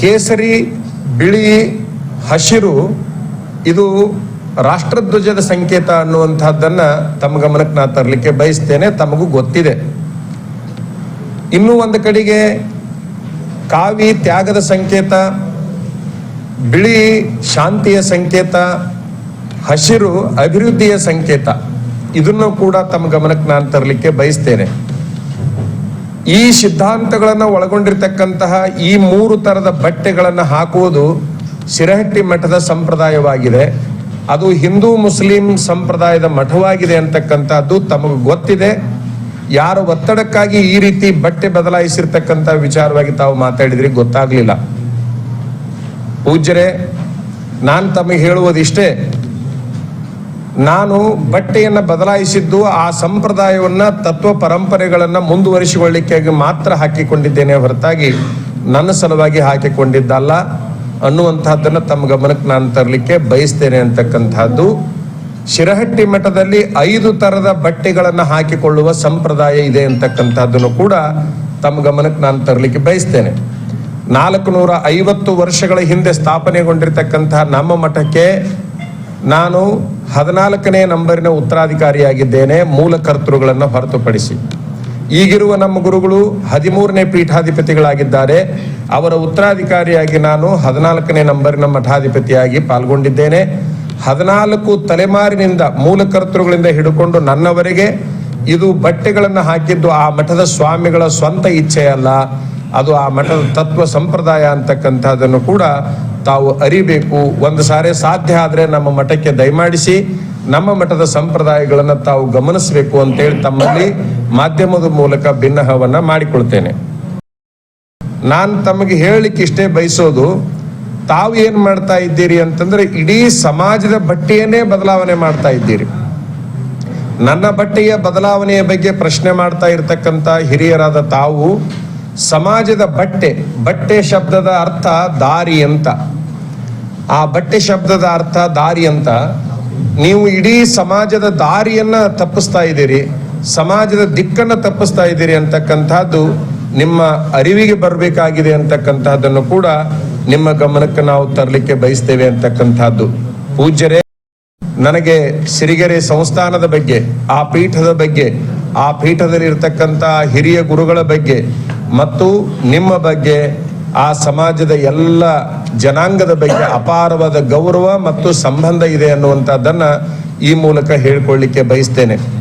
ಕೇಸರಿ, ಬಿಳಿ, ಹಸಿರು, ಇದು ರಾಷ್ಟ್ರಧ್ವಜದ ಸಂಕೇತ ಅನ್ನುವಂಥದ್ದನ್ನು ತಮ್ಮ ಗಮನಕ್ಕೆ ನಾ ತರಲಿಕ್ಕೆ ಬಯಸ್ತೇನೆ, ತಮಗೂ ಗೊತ್ತಿದೆ. ಇನ್ನೂ ಒಂದು ಕಡೆಗೆ ಕಾವಿ ತ್ಯಾಗದ ಸಂಕೇತ, ಬಿಳಿ ಶಾಂತಿಯ ಸಂಕೇತ, ಹಸಿರು ಅಭಿವೃದ್ಧಿಯ ಸಂಕೇತ, ಇದನ್ನು ಕೂಡ ತಮ್ಮ ಗಮನಕ್ಕೆ ನಾನು ತರಲಿಕ್ಕೆ ಬಯಸ್ತೇನೆ. ಈ ಸಿದ್ಧಾಂತಗಳನ್ನು ಒಳಗೊಂಡಿರ್ತಕ್ಕಂತಹ ಈ ಮೂರು ತರದ ಬಟ್ಟೆಗಳನ್ನು ಹಾಕುವುದು ಶಿರಹಟ್ಟಿ ಮಠದ ಸಂಪ್ರದಾಯವಾಗಿದೆ. ಅದು ಹಿಂದೂ ಮುಸ್ಲಿಂ ಸಂಪ್ರದಾಯದ ಮಠವಾಗಿದೆ ಅಂತಕ್ಕಂಥದ್ದು ತಮಗೆ ಗೊತ್ತಿದೆ. ಯಾರ ಒತ್ತಡಕ್ಕಾಗಿ ಈ ರೀತಿ ಬಟ್ಟೆ ಬದಲಾಯಿಸಿರ್ತಕ್ಕಂಥ ವಿಚಾರವಾಗಿ ತಾವು ಮಾತಾಡಿದ್ರಿ ಗೊತ್ತಾಗ್ಲಿಲ್ಲ. ಪೂಜ್ಯರೇ, ನಾನು ತಮಗೆ ಹೇಳುವುದಿಷ್ಟೇ ನಾನು ಬಟ್ಟೆಯನ್ನು ಬದಲಾಯಿಸಿದ್ದು ಆ ಸಂಪ್ರದಾಯವನ್ನು, ತತ್ವ ಪರಂಪರೆಗಳನ್ನು ಮುಂದುವರಿಸಿಕೊಳ್ಳಿಕ್ಕಾಗಿ ಮಾತ್ರ ಹಾಕಿಕೊಂಡಿದ್ದೇನೆ ಹೊರತಾಗಿ ನನ್ನ ಸಲುವಾಗಿ ಹಾಕಿಕೊಂಡಿದ್ದಲ್ಲ. ಅನ್ನುವಂತಹದ್ದನ್ನು ತಮ್ಮ ಗಮನಕ್ಕೆ ನಾನು ತರಲಿಕ್ಕೆ ಬಯಸ್ತೇನೆ ಅಂತಕ್ಕಂಥದ್ದು ಶಿರಹಟ್ಟಿ ಮಠದಲ್ಲಿ ಐದು ಥರದ ಬಟ್ಟೆಗಳನ್ನು ಹಾಕಿಕೊಳ್ಳುವ ಸಂಪ್ರದಾಯ ಇದೆ ಅಂತಕ್ಕಂಥದ್ದನ್ನು ಕೂಡ ತಮ್ಮ ಗಮನಕ್ಕೆ ನಾನು ತರಲಿಕ್ಕೆ ಬಯಸ್ತೇನೆ. ನಾಲ್ಕು ನೂರ ಐವತ್ತು ವರ್ಷಗಳ ಹಿಂದೆ ಸ್ಥಾಪನೆಗೊಂಡಿರತಕ್ಕಂತಹ ನಮ್ಮ ಮಠಕ್ಕೆ ನಾನು ಹದಿನಾಲ್ಕನೇ ನಂಬರಿನ ಉತ್ತರಾಧಿಕಾರಿಯಾಗಿದ್ದೇನೆ, ಮೂಲ ಕರ್ತೃಗಳನ್ನು ಹೊರತುಪಡಿಸಿ. ಈಗಿರುವ ನಮ್ಮ ಗುರುಗಳು ಹದಿಮೂರನೇ ಪೀಠಾಧಿಪತಿಗಳಾಗಿದ್ದಾರೆ. ಅವರ ಉತ್ತರಾಧಿಕಾರಿಯಾಗಿ ನಾನು ಹದಿನಾಲ್ಕನೇ ನಂಬರಿನ ಮಠಾಧಿಪತಿಯಾಗಿ ಪಾಲ್ಗೊಂಡಿದ್ದೇನೆ. ಹದಿನಾಲ್ಕು ತಲೆಮಾರಿನಿಂದ ಮೂಲ ಕರ್ತೃಗಳಿಂದ ಹಿಡ್ಕೊಂಡು ನನ್ನವರೆಗೆ ಇದು ಬಟ್ಟೆಗಳನ್ನು ಹಾಕಿದ್ದು ಆ ಮಠದ ಸ್ವಾಮಿಗಳ ಸ್ವಂತ ಇಚ್ಛೆಯಲ್ಲ, ಅದು ಆ ಮಠದ ತತ್ವ ಸಂಪ್ರದಾಯ ಅಂತಕ್ಕಂಥದ್ದನ್ನು ಕೂಡ ತಾವು ಅರಿಬೇಕು. ಒಂದು ಸಾರಿ ಸಾಧ್ಯ ಆದರೆ ನಮ್ಮ ಮಠಕ್ಕೆ ದಯಮಾಡಿಸಿ, ನಮ್ಮ ಮಠದ ಸಂಪ್ರದಾಯಗಳನ್ನು ತಾವು ಗಮನಿಸಬೇಕು ಅಂತೇಳಿ ತಮ್ಮಲ್ಲಿ ಮಾಧ್ಯಮದ ಮೂಲಕ ಭಿನ್ನಹವನ್ನು ಮಾಡಿಕೊಳ್ತೇನೆ. ನಾನು ತಮಗೆ ಹೇಳಲಿಕ್ಕೆ ಇಷ್ಟೇ ಬಯಸೋದು, ತಾವು ಏನು ಮಾಡ್ತಾ ಇದ್ದೀರಿ ಅಂತಂದ್ರೆ ಇಡೀ ಸಮಾಜದ ಬಟ್ಟೆಯನ್ನೇ ಬದಲಾವಣೆ ಮಾಡ್ತಾ ಇದ್ದೀರಿ. ನನ್ನ ಬಟ್ಟೆಯ ಬದಲಾವಣೆಯ ಬಗ್ಗೆ ಪ್ರಶ್ನೆ ಮಾಡ್ತಾ ಇರತಕ್ಕಂತ ಹಿರಿಯರಾದ ತಾವು, ಸಮಾಜದ ಬಟ್ಟೆ ಬಟ್ಟೆ ಶಬ್ದದ ಅರ್ಥ ದಾರಿ ಅಂತ. ಆ ಬಟ್ಟೆ ಶಬ್ದದ ಅರ್ಥ ದಾರಿ ಅಂತ. ನೀವು ಇಡೀ ಸಮಾಜದ ದಾರಿಯನ್ನ ತಪ್ಪಿಸ್ತಾ ಇದ್ದೀರಿ, ಸಮಾಜದ ದಿಕ್ಕನ್ನ ತಪ್ಪಿಸ್ತಾ ಇದ್ದೀರಿ ಅಂತಕ್ಕಂಥದ್ದು ನಿಮ್ಮ ಅರಿವಿಗೆ ಬರಬೇಕಾಗಿದೆ ಅಂತಕ್ಕಂಥದ್ದನ್ನು ಕೂಡ ನಿಮ್ಮ ಗಮನಕ್ಕೆ ನಾವು ತರಲಿಕ್ಕೆ ಬಯಸ್ತೇವೆ ಅಂತಕ್ಕಂಥದ್ದು. ಪೂಜ್ಯರೇ, ನನಗೆ ಸಿರಿಗೆರೆ ಸಂಸ್ಥಾನದ ಬಗ್ಗೆ, ಆ ಪೀಠದ ಬಗ್ಗೆ, ಆ ಪೀಠದಲ್ಲಿ ಇರತಕ್ಕಂತ ಹಿರಿಯ ಗುರುಗಳ ಬಗ್ಗೆ, ಮತ್ತು ನಿಮ್ಮ ಬಗ್ಗೆ ಆ ಸಮಾಜದ ಎಲ್ಲ ಜನಾಂಗದ ಬಗ್ಗೆ ಅಪಾರವಾದ ಗೌರವ ಮತ್ತು ಸಂಬಂಧ ಇದೆ ಅನ್ನುವಂಥದ್ದನ್ನು ಈ ಮೂಲಕ ಹೇಳಿಕೊಳ್ಳಿಕ್ಕೆ ಬಯಸ್ತೇನೆ.